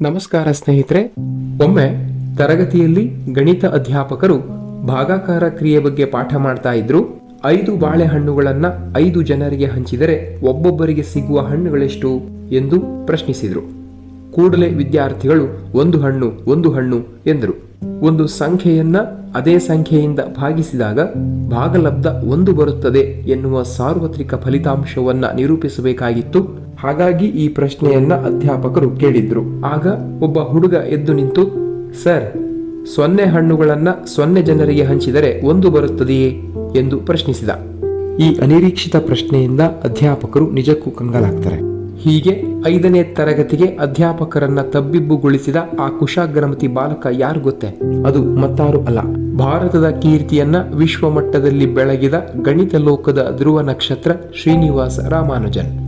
ನಮಸ್ಕಾರ ಸ್ನೇಹಿತರೆ, ಒಮ್ಮೆ ತರಗತಿಯಲ್ಲಿ ಗಣಿತ ಅಧ್ಯಾಪಕರು ಭಾಗಾಕಾರ ಕ್ರಿಯೆ ಬಗ್ಗೆ ಪಾಠ ಮಾಡ್ತಾ ಇದ್ರು. ಐದು ಬಾಳೆಹಣ್ಣುಗಳನ್ನ ಐದು ಜನರಿಗೆ ಹಂಚಿದರೆ ಒಬ್ಬೊಬ್ಬರಿಗೆ ಸಿಗುವ ಹಣ್ಣುಗಳೆಷ್ಟು ಎಂದು ಪ್ರಶ್ನಿಸಿದ್ರು. ಕೂಡಲೇ ವಿದ್ಯಾರ್ಥಿಗಳು, ಒಂದು ಹಣ್ಣು ಒಂದು ಹಣ್ಣು ಎಂದರು. ಒಂದು ಸಂಖ್ಯೆಯನ್ನ ಅದೇ ಸಂಖ್ಯೆಯಿಂದ ಭಾಗಿಸಿದಾಗ ಭಾಗಲಬ್ಧ ಒಂದು ಬರುತ್ತದೆ ಎನ್ನುವ ಸಾರ್ವತ್ರಿಕ ಫಲಿತಾಂಶವನ್ನ ನಿರೂಪಿಸಬೇಕಾಗಿತ್ತು. ಹಾಗಾಗಿ ಈ ಪ್ರಶ್ನೆಯನ್ನ ಅಧ್ಯಾಪಕರು ಕೇಳಿದ್ರು. ಆಗ ಒಬ್ಬ ಹುಡುಗ ಎದ್ದು ನಿಂತು, ಸರ್, ಸೊನ್ನೆ ಹಣ್ಣುಗಳನ್ನ ಸೊನ್ನೆ ಜನರಿಗೆ ಹಂಚಿದರೆ ಒಂದು ಬರುತ್ತದೆಯೇ? ಎಂದು ಪ್ರಶ್ನಿಸಿದ. ಈ ಅನಿರೀಕ್ಷಿತ ಪ್ರಶ್ನೆಯಿಂದ ಅಧ್ಯಾಪಕರು ನಿಜಕ್ಕೂ ಕಂಗಾಲಾಗ್ತಾರೆ. ಹೀಗೆ ಐದನೇ ತರಗತಿಗೆ ಅಧ್ಯಾಪಕರನ್ನ ತಬ್ಬಿಬ್ಬುಗೊಳಿಸಿದ ಆ ಕುಶಾಗ್ರಮತಿ ಬಾಲಕ ಯಾರು ಗೊತ್ತೇ? ಅದು ಮತ್ತಾರು ಅಲ್ಲ. ಭಾರತದ ಕೀರ್ತಿಯನ್ನ ವಿಶ್ವ ಮಟ್ಟದಲ್ಲಿ ಬೆಳಗಿದ ಗಣಿತ ಲೋಕದ ಧ್ರುವ ನಕ್ಷತ್ರ ಶ್ರೀನಿವಾಸ ರಾಮಾನುಜನ್.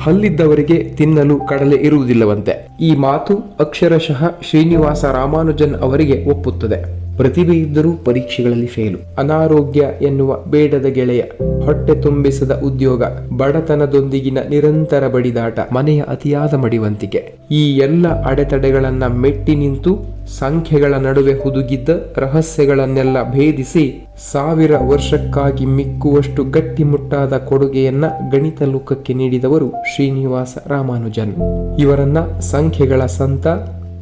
ಹಲ್ಲಿದ್ದವರಿಗೆ ತಿನ್ನಲು ಕಡಲೆ ಇರುವುದಿಲ್ಲವಂತೆ. ಈ ಮಾತು ಅಕ್ಷರಶಃ ಶ್ರೀನಿವಾಸ ರಾಮಾನುಜನ್ ಅವರಿಗೆ ಒಪ್ಪುತ್ತದೆ. ಪ್ರತಿಭೆ ಇದ್ದರೂ ಪರೀಕ್ಷೆಗಳಲ್ಲಿ ಫೇಲು. ಅನಾರೋಗ್ಯ ಎನ್ನುವ ಬೇಡದ ಗೆಳೆಯ, ಹೊಟ್ಟೆ ತುಂಬಿಸದ ಉದ್ಯೋಗ, ಬಡತನದೊಂದಿಗಿನ ನಿರಂತರ ಬಡಿದಾಟ, ಮನೆಯ ಅತಿಯಾದ ಮಡಿವಂತಿಕೆ. ಈ ಎಲ್ಲ ಅಡೆತಡೆಗಳನ್ನ ಮೆಟ್ಟಿ ನಿಂತು ಸಂಖ್ಯೆಗಳ ನಡುವೆ ಹುದುಗಿದ್ದ ರಹಸ್ಯಗಳನ್ನೆಲ್ಲ ಭೇದಿಸಿ ಸಾವಿರ ವರ್ಷಕ್ಕಾಗಿ ಮಿಕ್ಕುವಷ್ಟು ಗಟ್ಟಿಮುಟ್ಟಾದ ಕೊಡುಗೆಯನ್ನ ಗಣಿತ ಲೋಕಕ್ಕೆ ನೀಡಿದವರು ಶ್ರೀನಿವಾಸ ರಾಮಾನುಜನ್. ಇವರನ್ನ ಸಂಖ್ಯೆಗಳ ಸಂತ,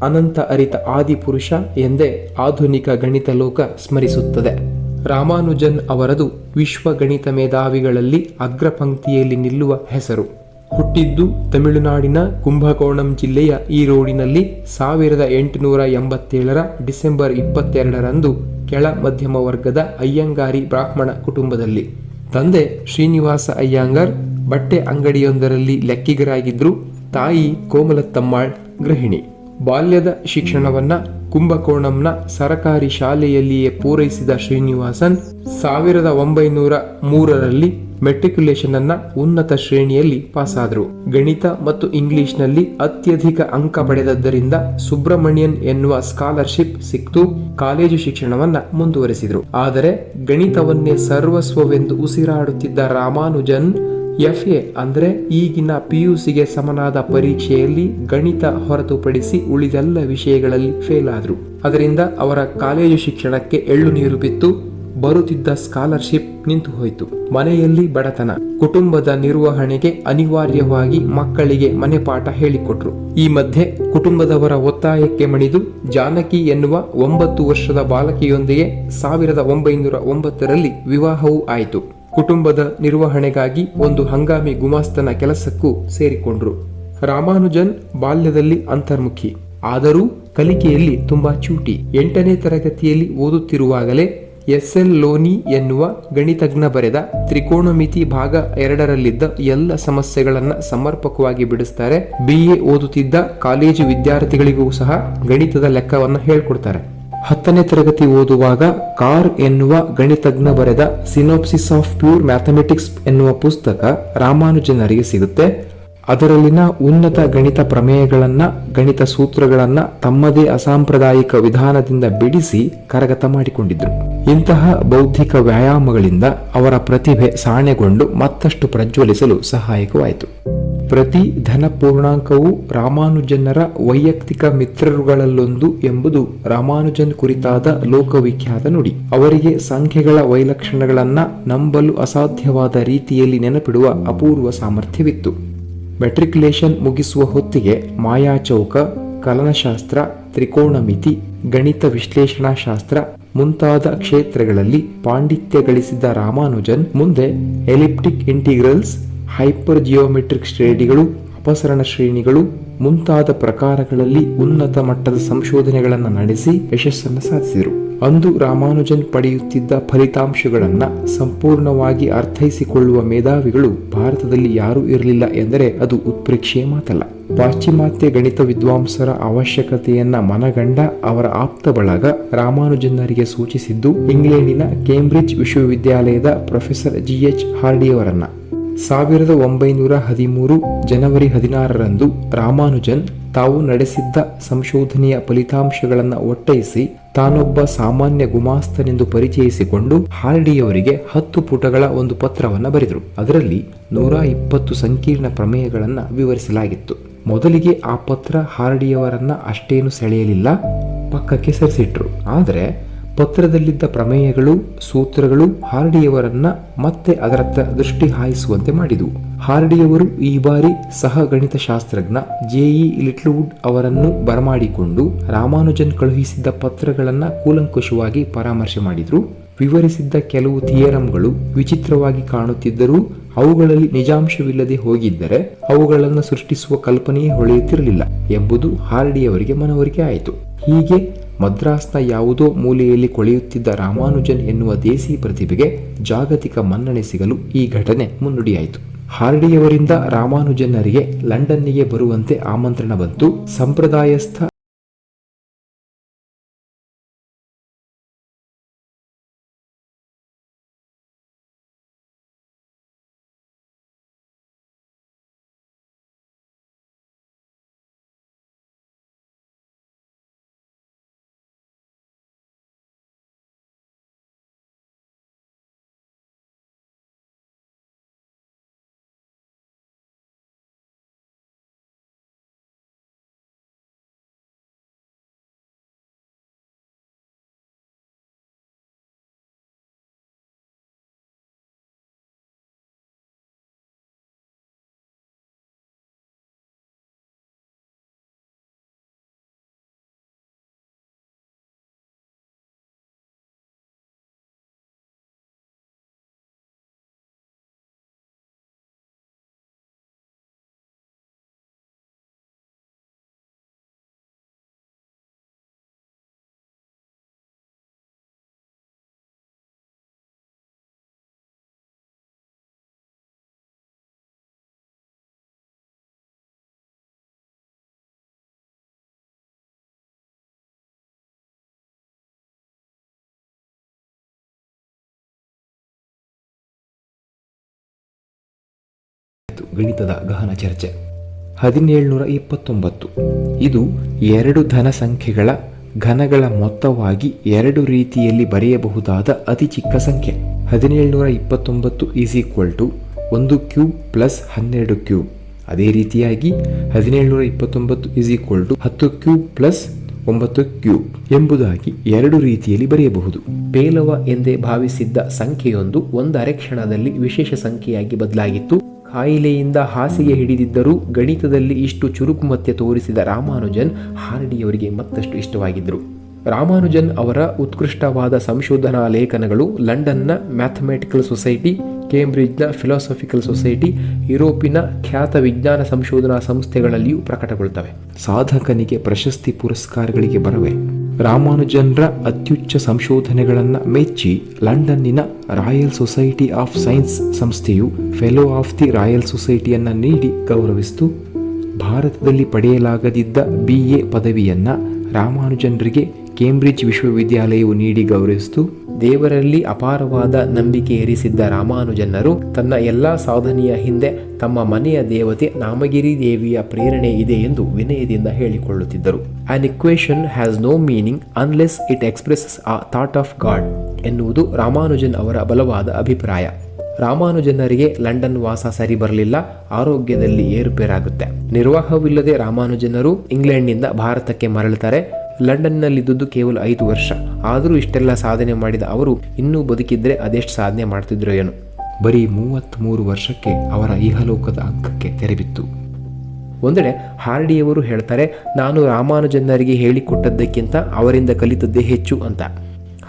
ಅನಂತ ಅರಿತ ಆದಿಪುರುಷ ಎಂದೇ ಆಧುನಿಕ ಗಣಿತ ಲೋಕ ಸ್ಮರಿಸುತ್ತದೆ. ರಾಮಾನುಜನ್ ಅವರದು ವಿಶ್ವ ಗಣಿತ ಮೇಧಾವಿಗಳಲ್ಲಿ ಅಗ್ರಪಂಕ್ತಿಯಲ್ಲಿ ನಿಲ್ಲುವ ಹೆಸರು. ಹುಟ್ಟಿದ್ದು ತಮಿಳುನಾಡಿನ ಕುಂಭಕೋಣಂ ಜಿಲ್ಲೆಯ ಈ ರೋಡಿನಲ್ಲಿ ಸಾವಿರದ ಎಂಟುನೂರ ಎಂಬತ್ತೇಳರ ಡಿಸೆಂಬರ್ ಇಪ್ಪತ್ತೆರಡರಂದು ಕೆಳ ಮಧ್ಯಮ ವರ್ಗದ ಅಯ್ಯಂಗಾರಿ ಬ್ರಾಹ್ಮಣ ಕುಟುಂಬದಲ್ಲಿ. ತಂದೆ ಶ್ರೀನಿವಾಸ ಅಯ್ಯಂಗಾರ್ ಬಟ್ಟೆ ಅಂಗಡಿಯೊಂದರಲ್ಲಿ ಲೆಕ್ಕಿಗರಾಗಿದ್ರು ತಾಯಿ ಕೋಮಲತ್ತಮ್ಮಾಳ್ ಗೃಹಿಣಿ. ಬಾಲ್ಯದ ಶಿಕ್ಷಣವನ್ನ ಕುಂಭಕೋಣಂನ ಸರಕಾರಿ ಶಾಲೆಯಲ್ಲಿಯೇ ಪೂರೈಸಿದ ಶ್ರೀನಿವಾಸನ್ ಸಾವಿರದ ಒಂಬೈನೂರ ಮೂರರಲ್ಲಿ ಮೆಟ್ರಿಕ್ಯುಲೇಷನ್ ಅನ್ನ ಉನ್ನತ ಶ್ರೇಣಿಯಲ್ಲಿ ಪಾಸಾದರು. ಗಣಿತ ಮತ್ತು ಇಂಗ್ಲಿಷ್ನಲ್ಲಿ ಅತ್ಯಧಿಕ ಅಂಕ ಪಡೆದದ್ದರಿಂದ ಸುಬ್ರಹ್ಮಣ್ಯನ್ ಎನ್ನುವ ಸ್ಕಾಲರ್ಶಿಪ್ ಸಿಕ್ತು, ಕಾಲೇಜು ಶಿಕ್ಷಣವನ್ನ ಮುಂದುವರೆಸಿದರು. ಆದರೆ ಗಣಿತವನ್ನೇ ಸರ್ವಸ್ವವೆಂದು ಉಸಿರಾಡುತ್ತಿದ್ದ ರಾಮಾನುಜನ್ ಎಫ್ ಎ ಅಂದ್ರೆ ಈಗಿನ ಪಿಯುಸಿಗೆ ಸಮನಾದ ಪರೀಕ್ಷೆಯಲ್ಲಿ ಗಣಿತ ಹೊರತುಪಡಿಸಿ ಉಳಿದೆಲ್ಲ ವಿಷಯಗಳಲ್ಲಿ ಫೇಲ್ ಆದ್ರು. ಅದರಿಂದ ಅವರ ಕಾಲೇಜು ಶಿಕ್ಷಣಕ್ಕೆ ಎಳ್ಳು ನೀರು ಬಿತ್ತು. ಬರುತ್ತಿದ್ದ ಸ್ಕಾಲರ್ಶಿಪ್ ನಿಂತು ಹೋಯಿತು. ಮನೆಯಲ್ಲಿ ಬಡತನ. ಕುಟುಂಬದ ನಿರ್ವಹಣೆಗೆ ಅನಿವಾರ್ಯವಾಗಿ ಮಕ್ಕಳಿಗೆ ಮನೆ ಪಾಠ ಹೇಳಿಕೊಟ್ರು. ಈ ಮಧ್ಯೆ ಕುಟುಂಬದವರ ಒತ್ತಾಯಕ್ಕೆ ಮಣಿದು ಜಾನಕಿ ಎನ್ನುವ ಒಂಬತ್ತು ವರ್ಷದ ಬಾಲಕಿಯೊಂದಿಗೆ ಸಾವಿರದ ಒಂಬೈನೂರ ಒಂಬತ್ತರಲ್ಲಿ ವಿವಾಹವೂ ಆಯಿತು. ಕುಟುಂಬದ ನಿರ್ವಹಣೆಗಾಗಿ ಒಂದು ಹಂಗಾಮಿ ಗುಮಾಸ್ತನ ಕೆಲಸಕ್ಕೂ ಸೇರಿಕೊಂಡ್ರು. ರಾಮಾನುಜನ್ ಬಾಲ್ಯದಲ್ಲಿ ಅಂತರ್ಮುಖಿ. ಆದರೂ ಕಲಿಕೆಯಲ್ಲಿ ತುಂಬಾ ಚೂಟಿ. ಎಂಟನೇ ತರಗತಿಯಲ್ಲಿ ಓದುತ್ತಿರುವಾಗಲೇ ಎಸ್ ಎಲ್ ಲೋನಿ ಎನ್ನುವ ಗಣಿತಜ್ಞ ಬರೆದ ತ್ರಿಕೋಣಮಿತಿ ಭಾಗ ಎರಡರಲ್ಲಿದ್ದ ಎಲ್ಲ ಸಮಸ್ಯೆಗಳನ್ನು ಸಮರ್ಪಕವಾಗಿ ಬಿಡಿಸ್ತಾರೆ. ಬಿ ಎ ಓದುತ್ತಿದ್ದ ಕಾಲೇಜು ವಿದ್ಯಾರ್ಥಿಗಳಿಗೂ ಸಹ ಗಣಿತದ ಲೆಕ್ಕವನ್ನು ಹೇಳ್ಕೊಡ್ತಾರೆ. ಹತ್ತನೇ ತರಗತಿ ಓದುವಾಗ ಕಾರ್ ಎನ್ನುವ ಗಣಿತಜ್ಞ ಬರೆದ ಸಿನೋಪ್ಸಿಸ್ ಆಫ್ ಪ್ಯೂರ್ ಮ್ಯಾಥಮೆಟಿಕ್ಸ್ ಎನ್ನುವ ಪುಸ್ತಕ ರಾಮಾನುಜನರಿಗೆ ಸಿಗುತ್ತೆ. ಅದರಲ್ಲಿನ ಉನ್ನತ ಗಣಿತ ಪ್ರಮೇಯಗಳನ್ನು, ಗಣಿತ ಸೂತ್ರಗಳನ್ನು ತಮ್ಮದೇ ಅಸಾಂಪ್ರದಾಯಿಕ ವಿಧಾನದಿಂದ ಬಿಡಿಸಿ ಕರಗತ ಮಾಡಿಕೊಂಡಿದ್ದರು ಇಂತಹ ಬೌದ್ಧಿಕ ವ್ಯಾಯಾಮಗಳಿಂದ ಅವರ ಪ್ರತಿಭೆ ಸಾಣೆಗೊಂಡು ಮತ್ತಷ್ಟು ಪ್ರಜ್ವಲಿಸಲು ಸಹಾಯಕವಾಯಿತು. ಪ್ರತಿ ಧನ ಪೂರ್ಣಾಂಕವು ರಾಮಾನುಜನರ ವೈಯಕ್ತಿಕ ಮಿತ್ರರುಗಳಲ್ಲೊಂದು ಎಂಬುದು ರಾಮಾನುಜನ್ ಕುರಿತಾದ ಲೋಕವಿಖ್ಯಾತ ನುಡಿ. ಅವರಿಗೆ ಸಂಖ್ಯೆಗಳ ವೈಲಕ್ಷಣಗಳನ್ನ ನಂಬಲು ಅಸಾಧ್ಯವಾದ ರೀತಿಯಲ್ಲಿ ನೆನಪಿಡುವ ಅಪೂರ್ವ ಸಾಮರ್ಥ್ಯವಿತ್ತು. ಮೆಟ್ರಿಕ್ಯುಲೇಷನ್ ಮುಗಿಸುವ ಹೊತ್ತಿಗೆ ಮಾಯಾಚೌಕ ಕಲನಶಾಸ್ತ್ರ, ತ್ರಿಕೋಣಮಿತಿ, ಗಣಿತ ವಿಶ್ಲೇಷಣಾ ಶಾಸ್ತ್ರ ಮುಂತಾದ ಕ್ಷೇತ್ರಗಳಲ್ಲಿ ಪಾಂಡಿತ್ಯ ಗಳಿಸಿದ ರಾಮಾನುಜನ್ ಮುಂದೆ ಎಲಿಪ್ಟಿಕ್ ಇಂಟಿಗ್ರಲ್ಸ್ ಹೈಪರ್ ಜಿಯೋಮೆಟ್ರಿಕ್ ಶ್ರೇಣಿಗಳು, ಅಪಸರಣ ಶ್ರೇಣಿಗಳು ಮುಂತಾದ ಪ್ರಕಾರಗಳಲ್ಲಿ ಉನ್ನತ ಮಟ್ಟದ ಸಂಶೋಧನೆಗಳನ್ನು ನಡೆಸಿ ಯಶಸ್ಸನ್ನು ಸಾಧಿಸಿದರು. ಅಂದು ರಾಮಾನುಜನ್ ಪಡೆಯುತ್ತಿದ್ದ ಫಲಿತಾಂಶಗಳನ್ನು ಸಂಪೂರ್ಣವಾಗಿ ಅರ್ಥೈಸಿಕೊಳ್ಳುವ ಮೇಧಾವಿಗಳು ಭಾರತದಲ್ಲಿ ಯಾರೂ ಇರಲಿಲ್ಲ ಎಂದರೆ ಅದು ಉತ್ಪ್ರೇಕ್ಷೆಯ ಮಾತಲ್ಲ. ಪಾಶ್ಚಿಮಾತ್ಯ ಗಣಿತ ವಿದ್ವಾಂಸರ ಅವಶ್ಯಕತೆಯನ್ನ ಮನಗಂಡ ಅವರ ಆಪ್ತ ಬಳಗ ರಾಮಾನುಜನರಿಗೆ ಸೂಚಿಸಿದ್ದು ಇಂಗ್ಲೆಂಡಿನ ಕೇಂಬ್ರಿಡ್ಜ್ ವಿಶ್ವವಿದ್ಯಾಲಯದ ಪ್ರೊಫೆಸರ್ ಜಿ ಎಚ್ ಹಾರ್ಡಿಯವರನ್ನ. ಸಾವಿರದ ಒಂಬೈನೂರ ಹದಿಮೂರು ಜನವರಿ ಹದಿನಾರರಂದು ರಾಮಾನುಜನ್ ತಾವು ನಡೆಸಿದ್ದ ಸಂಶೋಧನೆಯ ಫಲಿತಾಂಶಗಳನ್ನು ಒಟ್ಟೈಸಿ ತಾನೊಬ್ಬ ಸಾಮಾನ್ಯ ಗುಮಾಸ್ತನೆಂದು ಪರಿಚಯಿಸಿಕೊಂಡು ಹಾರ್ಡಿಯವರಿಗೆ ಹತ್ತು ಪುಟಗಳ ಒಂದು ಪತ್ರವನ್ನು ಬರೆದರು. ಅದರಲ್ಲಿ ನೂರ ಇಪ್ಪತ್ತು ಸಂಕೀರ್ಣ ಪ್ರಮೇಯಗಳನ್ನು ವಿವರಿಸಲಾಗಿತ್ತು. ಮೊದಲಿಗೆ ಆ ಪತ್ರ ಹಾರ್ಡಿಯವರನ್ನ ಅಷ್ಟೇನು ಸೆಳೆಯಲಿಲ್ಲ, ಪಕ್ಕಕ್ಕೆ ಸರಿಸಿಟ್ರು. ಆದರೆ ಪತ್ರದಲ್ಲಿದ್ದ ಪ್ರಮೇಯಗಳು, ಸೂತ್ರಗಳು ಹಾರ್ಡಿಯವರನ್ನ ಮತ್ತೆ ಅದರತ್ತ ದೃಷ್ಟಿ ಹಾಯಿಸುವಂತೆ ಮಾಡಿದವು ಹಾರ್ಡಿಯವರು ಈ ಬಾರಿ ಸಹ ಗಣಿತಶಾಸ್ತ್ರಜ್ಞ ಜೆಇ ಲಿಟ್ಲ್ವುಡ್ ಅವರನ್ನು ಬರಮಾಡಿಕೊಂಡು ರಾಮಾನುಜನ್ ಕಳುಹಿಸಿದ್ದ ಪತ್ರಗಳನ್ನು ಕೂಲಂಕುಷವಾಗಿ ಪರಾಮರ್ಶೆ ಮಾಡಿದ್ರು. ವಿವರಿಸಿದ್ದ ಕೆಲವು ಥಿಯರಂಗಳು ವಿಚಿತ್ರವಾಗಿ ಕಾಣುತ್ತಿದ್ದರೂ ಅವುಗಳಲ್ಲಿ ನಿಜಾಂಶವಿಲ್ಲದೆ ಹೋಗಿದ್ದರೆ ಅವುಗಳನ್ನು ಸೃಷ್ಟಿಸುವ ಕಲ್ಪನೆಯೇ ಹೊಳೆಯುತ್ತಿರಲಿಲ್ಲ ಎಂಬುದು ಹಾರ್ಡಿಯವರಿಗೆ ಮನವರಿಕೆ ಆಯಿತು. ಹೀಗೆ ಮದ್ರಾಸ್ನ ಯಾವುದೋ ಮೂಲೆಯಲ್ಲಿ ಕೊಳೆಯುತ್ತಿದ್ದ ರಾಮಾನುಜನ್ ಎನ್ನುವ ದೇಸಿ ಪ್ರತಿಭೆಗೆ ಜಾಗತಿಕ ಮನ್ನಣೆ ಸಿಗಲು ಈ ಘಟನೆ ಮುನ್ನುಡಿಯಾಯಿತು. ಹಾರ್ಡಿಯವರಿಂದ ರಾಮಾನುಜನ್ನರಿಗೆ ಲಂಡನ್ನಿಗೆ ಬರುವಂತೆ ಆಮಂತ್ರಣ ಬಂತು. ಸಂಪ್ರದಾಯಸ್ಥ ಗಣಿತದ ಗಹನ ಚರ್ಚೆ. ಹದಿನೇಳುನೂರ ಇಪ್ಪತ್ತೊಂಬತ್ತು ಇದು ಎರಡು ಧನ ಸಂಖ್ಯೆಗಳ ಘನಗಳ ಮೊತ್ತವಾಗಿ ಎರಡು ರೀತಿಯಲ್ಲಿ ಬರೆಯಬಹುದಾದ ಅತಿ ಚಿಕ್ಕ ಸಂಖ್ಯೆ. ಹದಿನೇಳುನೂರ ಇಪ್ಪತ್ತೊಂಬತ್ತು ಈಸ್ ಈಕ್ವಲ್ ಟು ಒಂದು ಕ್ಯೂಬ್ ಪ್ಲಸ್ ಹನ್ನೆರಡು ಕ್ಯೂಬ್. ಅದೇ ರೀತಿಯಾಗಿ ಹದಿನೇಳುನೂರ ಇಪ್ಪತ್ತೊಂಬತ್ತು ಈಸ್ ಈಕ್ವಲ್ ಟು ಹತ್ತು ಕ್ಯೂಬ್ ಪ್ಲಸ್ ಒಂಬತ್ತು ಕ್ಯೂಬ್ ಎಂಬುದಾಗಿ ಎರಡು ರೀತಿಯಲ್ಲಿ ಬರೆಯಬಹುದು. ಪೇಲವ ಎಂದೇ ಭಾವಿಸಿದ್ದ ಸಂಖ್ಯೆಯೊಂದು ಒಂದರೆ ಕ್ಷಣದಲ್ಲಿ ವಿಶೇಷ ಸಂಖ್ಯೆಯಾಗಿ ಬದಲಾಗಿತ್ತು. ಕಾಯಿಲೆಯಿಂದ ಹಾಸಿಗೆ ಹಿಡಿದಿದ್ದರೂ ಗಣಿತದಲ್ಲಿ ಇಷ್ಟು ಚುರುಕುಮತ್ತೆ ತೋರಿಸಿದ ರಾಮಾನುಜನ್ ಹಾರ್ಡಿಯವರಿಗೆ ಮತ್ತಷ್ಟು ಇಷ್ಟವಾಗಿದ್ದರು. ರಾಮಾನುಜನ್ ಅವರ ಉತ್ಕೃಷ್ಟವಾದ ಸಂಶೋಧನಾ ಲೇಖನಗಳು ಲಂಡನ್ನ ಮ್ಯಾಥಮೆಟಿಕಲ್ ಸೊಸೈಟಿ ಕೇಂಬ್ರಿಡ್ಜ್ನ ಫಿಲಾಸಫಿಕಲ್ ಸೊಸೈಟಿ, ಯುರೋಪಿನ ಖ್ಯಾತ ವಿಜ್ಞಾನ ಸಂಶೋಧನಾ ಸಂಸ್ಥೆಗಳಲ್ಲಿಯೂ ಪ್ರಕಟಗೊಳ್ತವೆ. ಸಾಧಕನಿಗೆ ಪ್ರಶಸ್ತಿ ಪುರಸ್ಕಾರಗಳಿಗೆ ಬರವೆ. ರಾಮಾನುಜನ್ರ ಅತ್ಯುಚ್ಚ ಸಂಶೋಧನೆಗಳನ್ನು ಮೆಚ್ಚಿ ಲಂಡನ್ನಿನ ರಾಯಲ್ ಸೊಸೈಟಿ ಆಫ್ ಸೈನ್ಸ್ ಸಂಸ್ಥೆಯು ಫೆಲೋ ಆಫ್ ದಿ ರಾಯಲ್ ಸೊಸೈಟಿಯನ್ನು ನೀಡಿ ಗೌರವಿಸಿತು. ಭಾರತದಲ್ಲಿ ಪಡೆಯಲಾಗದಿದ್ದ ಬಿ ಎ ಪದವಿಯನ್ನು ರಾಮಾನುಜನ್ರಿಗೆ ಕೇಂಬ್ರಿಡ್ಜ್ ವಿಶ್ವವಿದ್ಯಾಲಯವು ನೀಡಿ ಗೌರವಿಸಿತು. ದೇವರಲ್ಲಿ ಅಪಾರವಾದ ನಂಬಿಕೆ ಇರಿಸಿದ್ದ ರಾಮಾನುಜನರು ತನ್ನ ಎಲ್ಲಾ ಸಾಧನೆಯ ಹಿಂದೆ ತಮ್ಮ ಮನೆಯ ದೇವತೆ ನಾಮಗಿರಿ ದೇವಿಯ ಪ್ರೇರಣೆ ಇದೆ ಎಂದು ವಿನಯದಿಂದ ಹೇಳಿಕೊಳ್ಳುತ್ತಿದ್ದರು. An equation has no meaning unless it expresses a thought of God ಎನ್ನುವುದು ರಾಮಾನುಜನ್ ಅವರ ಬಲವಾದ ಅಭಿಪ್ರಾಯ. ರಾಮಾನುಜನರಿಗೆ ಲಂಡನ್ ವಾಸ ಸರಿ ಬರಲಿಲ್ಲ, ಆರೋಗ್ಯದಲ್ಲಿ ಏರುಪೇರಾಗುತ್ತೆ. ನಿರ್ವಾಹವಿಲ್ಲದೆ ರಾಮಾನುಜನರು ಇಂಗ್ಲೆಂಡ್ನಿಂದ ಭಾರತಕ್ಕೆ ಮರಳುತ್ತಾರೆ ಲಂಡನ್ನಲ್ಲಿದ್ದುದು ಕೇವಲ ಐದು ವರ್ಷ. ಆದರೂ ಇಷ್ಟೆಲ್ಲ ಸಾಧನೆ ಮಾಡಿದ ಅವರು ಇನ್ನೂ ಬದುಕಿದ್ರೆ ಅದೆಷ್ಟು ಸಾಧನೆ ಮಾಡ್ತಿದ್ರು ಏನು. ಬರೀ ಮೂವತ್ತ್ಮೂರು ವರ್ಷಕ್ಕೆ ಅವರ ಇಹಲೋಕದ ಅಂಕಕ್ಕೆ ತೆರೆಬಿತ್ತು. ಒಂದೆಡೆ ಹಾರ್ಡಿಯವರು ಹೇಳ್ತಾರೆ, ನಾನು ರಾಮಾನುಜನರಿಗೆ ಹೇಳಿಕೊಟ್ಟದ್ದಕ್ಕಿಂತ ಅವರಿಂದ ಕಲಿತದ್ದೇ ಹೆಚ್ಚು ಅಂತ.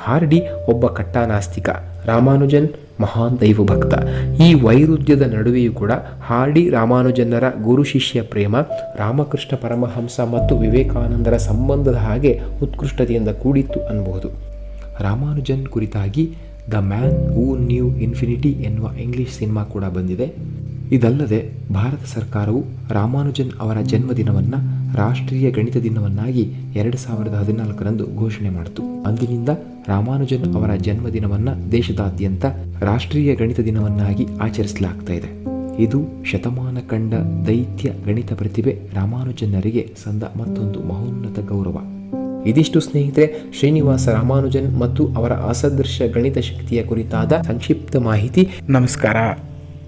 ಹಾರ್ಡಿ ಒಬ್ಬ ಕಟ್ಟಾನಾಸ್ತಿಕ. ರಾಮಾನುಜನ್ ಮಹಾನ್ ದೈವ ಭಕ್ತ ಈ ವೈರುಧ್ಯದ ನಡುವೆಯೂ ಕೂಡ ಹಾಡಿ ರಾಮಾನುಜನರ ಗುರು ಶಿಷ್ಯ ಪ್ರೇಮ, ರಾಮಕೃಷ್ಣ ಪರಮಹಂಸ ಮತ್ತು ವಿವೇಕಾನಂದರ ಸಂಬಂಧದ ಹಾಗೆ ಉತ್ಕೃಷ್ಟತೆಯಿಂದ ಕೂಡಿತ್ತು ಅನ್ನಬಹುದು. ರಾಮಾನುಜನ್ ಕುರಿತಾಗಿ the man who knew infinity ಎನ್ನುವ ಇಂಗ್ಲಿಷ್ ಸಿನಿಮಾ ಕೂಡ ಬಂದಿದೆ. ಇದಲ್ಲದೆ ಭಾರತ ಸರ್ಕಾರವು ರಾಮಾನುಜನ್ ಅವರ ಜನ್ಮದಿನವನ್ನು ರಾಷ್ಟ್ರೀಯ ಗಣಿತ ದಿನವನ್ನಾಗಿ ಎರಡು ಸಾವಿರದ ಹದಿನಾಲ್ಕರಂದು ಘೋಷಣೆ ಮಾಡಿತು. ಅಂದಿನಿಂದ ರಾಮಾನುಜನ್ ಅವರ ಜನ್ಮದಿನವನ್ನು ದೇಶದಾದ್ಯಂತ ರಾಷ್ಟ್ರೀಯ ಗಣಿತ ದಿನವನ್ನಾಗಿ ಆಚರಿಸಲಾಗ್ತಾ ಇದೆ. ಇದು ಶತಮಾನ ಕಂಡ ದೈತ್ಯ ಗಣಿತ ಪ್ರತಿಭೆ ರಾಮಾನುಜನರಿಗೆ ಸಂದ ಮತ್ತೊಂದು ಮಹೋನ್ನತ ಗೌರವ. ಇದಿಷ್ಟು ಸ್ನೇಹಿತರೆ, ಶ್ರೀನಿವಾಸ ರಾಮಾನುಜನ್ ಮತ್ತು ಅವರ ಅಸದೃಶ್ಯ ಗಣಿತ ಶಕ್ತಿಯ ಕುರಿತಾದ ಸಂಕ್ಷಿಪ್ತ ಮಾಹಿತಿ. ನಮಸ್ಕಾರ.